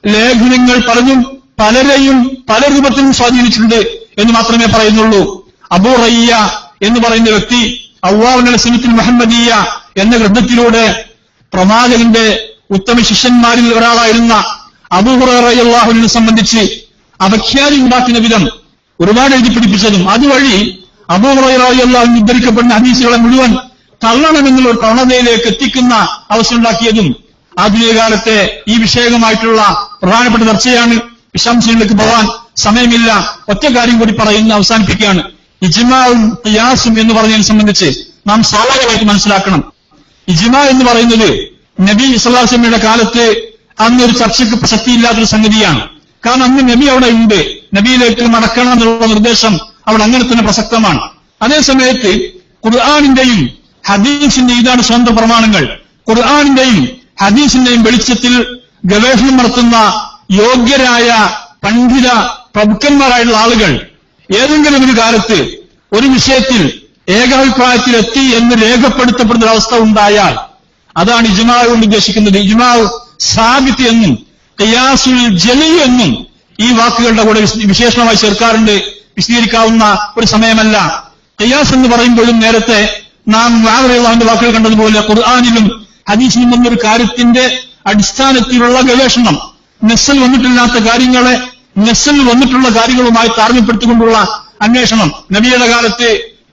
ലേഖനങ്ങൾ പറഞ്ഞും പലരെയും പല രൂപത്തിലും സ്വാധീനിച്ചിട്ടുണ്ട്. എന്ന് മാത്രമേ പറയുന്നുള്ളൂ. അബൂ റയ്യ എന്ന് പറയുന്ന വ്യക്തി അള്ളാഹുന്റെ സിനിത്തിൽ മുഹമ്മദീയ എന്ന ഗ്രന്ഥത്തിലൂടെ പ്രവാചകന്റെ ഉത്തമ ശിഷ്യന്മാരിൽ ഒരാളായിരുന്ന അബൂഹുറാഹുവിനെ സംബന്ധിച്ച് അപഖ്യാതി ഉണ്ടാക്കുന്ന വിധം ഒരുപാട് എഴുതി പിടിപ്പിച്ചതും അതുവഴി അബൂഹുറാഹു ഉദ്ധരിക്കപ്പെടുന്ന ഹദീസുകളെ മുഴുവൻ തള്ളണമെന്നുള്ള പ്രവണതയിലേക്ക് എത്തിക്കുന്ന അവസ്ഥ ഉണ്ടാക്കിയതും ആധുനിക കാലത്തെ ഈ വിഷയകമായിട്ടുള്ള പ്രധാനപ്പെട്ട ചർച്ചയാണ് വിശാംശങ്ങളിലേക്ക് പോകാൻ സമയമില്ല. ഒറ്റ കാര്യം കൂടി പറയുന്ന അവസാനിപ്പിക്കുകയാണ്. ഇജ്മാവും ഖിയാസും എന്ന് പറഞ്ഞതിനെ സംബന്ധിച്ച് നാം സ്വാഭാവികമായിട്ട് മനസ്സിലാക്കണം. ഇജ്മ എന്ന് പറയുന്നത് നബി ഇസ്ലാസമിയുടെ കാലത്ത് അന്ന് ഒരു ചർച്ചയ്ക്ക് പ്രസക്തിയില്ലാത്തൊരു സംഗതിയാണ്. കാരണം അന്ന് നബി അവിടെ ഉണ്ട്. നബിയിലേക്ക് മടക്കണം എന്നുള്ള നിർദ്ദേശം അവിടെ അങ്ങനെ തന്നെ പ്രസക്തമാണ്. അതേ സമയത്ത് ഖുർആാനിന്റെയും ഹദീസിന്റെയും ഇതാണ് സ്വന്തം പ്രമാണങ്ങൾ. ഖുർആാനിന്റെയും ഹദീസിന്റെയും വെളിച്ചത്തിൽ ഗവേഷണം നടത്തുന്ന യോഗ്യരായ പണ്ഡിത പ്രഭുക്കന്മാരായിട്ടുള്ള ആളുകൾ ഏതെങ്കിലും ഒരു കാലത്ത് ഒരു വിഷയത്തിൽ ഏകാഭിപ്രായത്തിലെത്തി എന്ന് രേഖപ്പെടുത്തപ്പെടുന്ന ഒരവസ്ഥ ഉണ്ടായാൽ അതാണ് ഇജ്മാ കൊണ്ട് ഉദ്ദേശിക്കുന്നത്. ഇജ്മാവ് സാബിത്ത് എന്നും ഖിയാസുൽ ജലി എന്നും ഈ വാക്കുകളുടെ കൂടെ വിശ- വിശേഷണമായി ചേർക്കാറുണ്ട്. വിശദീകരിക്കാവുന്ന ഒരു സമയമല്ല. ഖിയാസ് എന്ന് പറയുമ്പോഴും നേരത്തെ നാം വാഹറിയാഹുന്റെ വാക്കുകൾ കണ്ടതുപോലെ ഖുർആാനിലും ഹദീസിലും വന്നൊരു കാര്യത്തിന്റെ അടിസ്ഥാനത്തിലുള്ള ഗവേഷണം. നെസ്സൽ വന്നിട്ടില്ലാത്ത കാര്യങ്ങളെ നെസ്സിൽ വന്നിട്ടുള്ള കാര്യങ്ങളുമായി താരതമ്യപ്പെടുത്തിക്കൊണ്ടുള്ള അന്വേഷണം നബിയുടെ കാലത്ത്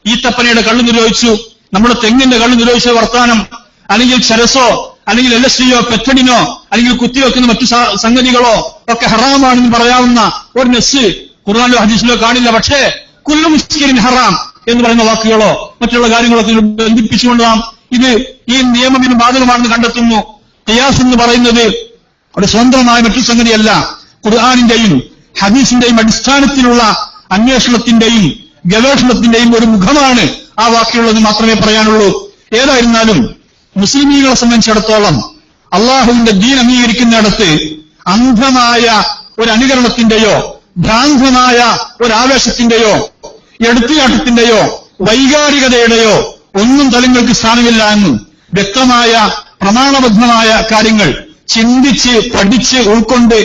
ഈത്തപ്പനയുടെ കള്ളു നിരോധിച്ചു. നമ്മുടെ തെങ്ങിന്റെ കള്ളു നിരോധിച്ച വർത്താനം അല്ലെങ്കിൽ ചരസോ അല്ലെങ്കിൽ എൽ എസ് ഡിയോ പെറ്റഡിനോ അല്ലെങ്കിൽ കുത്തിവെക്കുന്ന മറ്റു സംഗതികളോ ഒക്കെ ഹറാമാണെന്ന് പറയാവുന്ന ഒരു നെസ് ഖുർആാനിലോ ഹദീസിലോ കാണില്ല. പക്ഷേ കുല്ലു മുസ്കിരിൻ ഹറാം എന്ന് പറയുന്ന വാക്കുകളോ മറ്റുള്ള കാര്യങ്ങളൊക്കെ ബന്ധിപ്പിച്ചുകൊണ്ട് നാം ഇത് ഈ നിയമത്തിന് ബാധകമാണെന്ന് കണ്ടെത്തുന്നു. ഖിയാസ് എന്ന് പറയുന്നത് ഒരു സ്വന്തമായ മറ്റു സംഗതിയല്ല. ഖുർആാനിന്റെയും ഹദീസിന്റെയും അടിസ്ഥാനത്തിലുള്ള അന്വേഷണത്തിന്റെയും ഗവേഷണത്തിന്റെയും ഒരു മുഖമാണ് ആ വാക്കിലുള്ളത് മാത്രമേ പറയാനുള്ളൂ. ഏതായിരുന്നാലും മുസ്ലിമീകളെ സംബന്ധിച്ചിടത്തോളം അള്ളാഹുവിന്റെ ദീൻ അംഗീകരിക്കുന്നിടത്ത് അന്ധമായ ഒരു അനുകരണത്തിന്റെയോ ഭ്രാന്തമായ ഒരു ആവേശത്തിന്റെയോ എടുത്തുചാട്ടത്തിന്റെയോ വൈകാരികതയുടെയോ ഒന്നും തലങ്ങൾക്ക് സ്ഥാനമില്ല എന്നും വ്യക്തമായ പ്രമാണബദ്ധമായ കാര്യങ്ങൾ ചിന്തിച്ച് പഠിച്ച് ഉൾക്കൊണ്ട്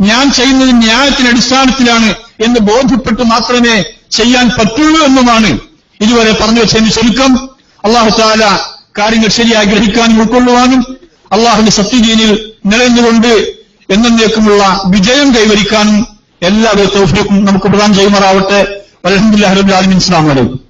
ഞാൻ ചെയ്യുന്നത് ന്യായത്തിന്റെ അടിസ്ഥാനത്തിലാണ് എന്ന് ബോധ്യപ്പെട്ട് മാത്രമേ ചെയ്യാൻ പറ്റുള്ളൂ എന്നുമാണ്. ഇതുവരെ പറഞ്ഞു വെച്ചതിന് ചുരുക്കം. അള്ളാഹു താല കാര്യങ്ങൾ ശരിയായി ഗ്രഹിക്കാനും ഉൾക്കൊള്ളുവാനും അള്ളാഹുന്റെ സത്യജീനിൽ നിലനിന്നുകൊണ്ട് എന്നേക്കുമുള്ള വിജയം കൈവരിക്കാനും എല്ലാവരും തൗഫീഖും നമുക്ക് പ്രദാനം ചെയ്യുമാറാവട്ടെ. അലഹമുല്ലാ ഇസ്ലാം ആലമീൻ.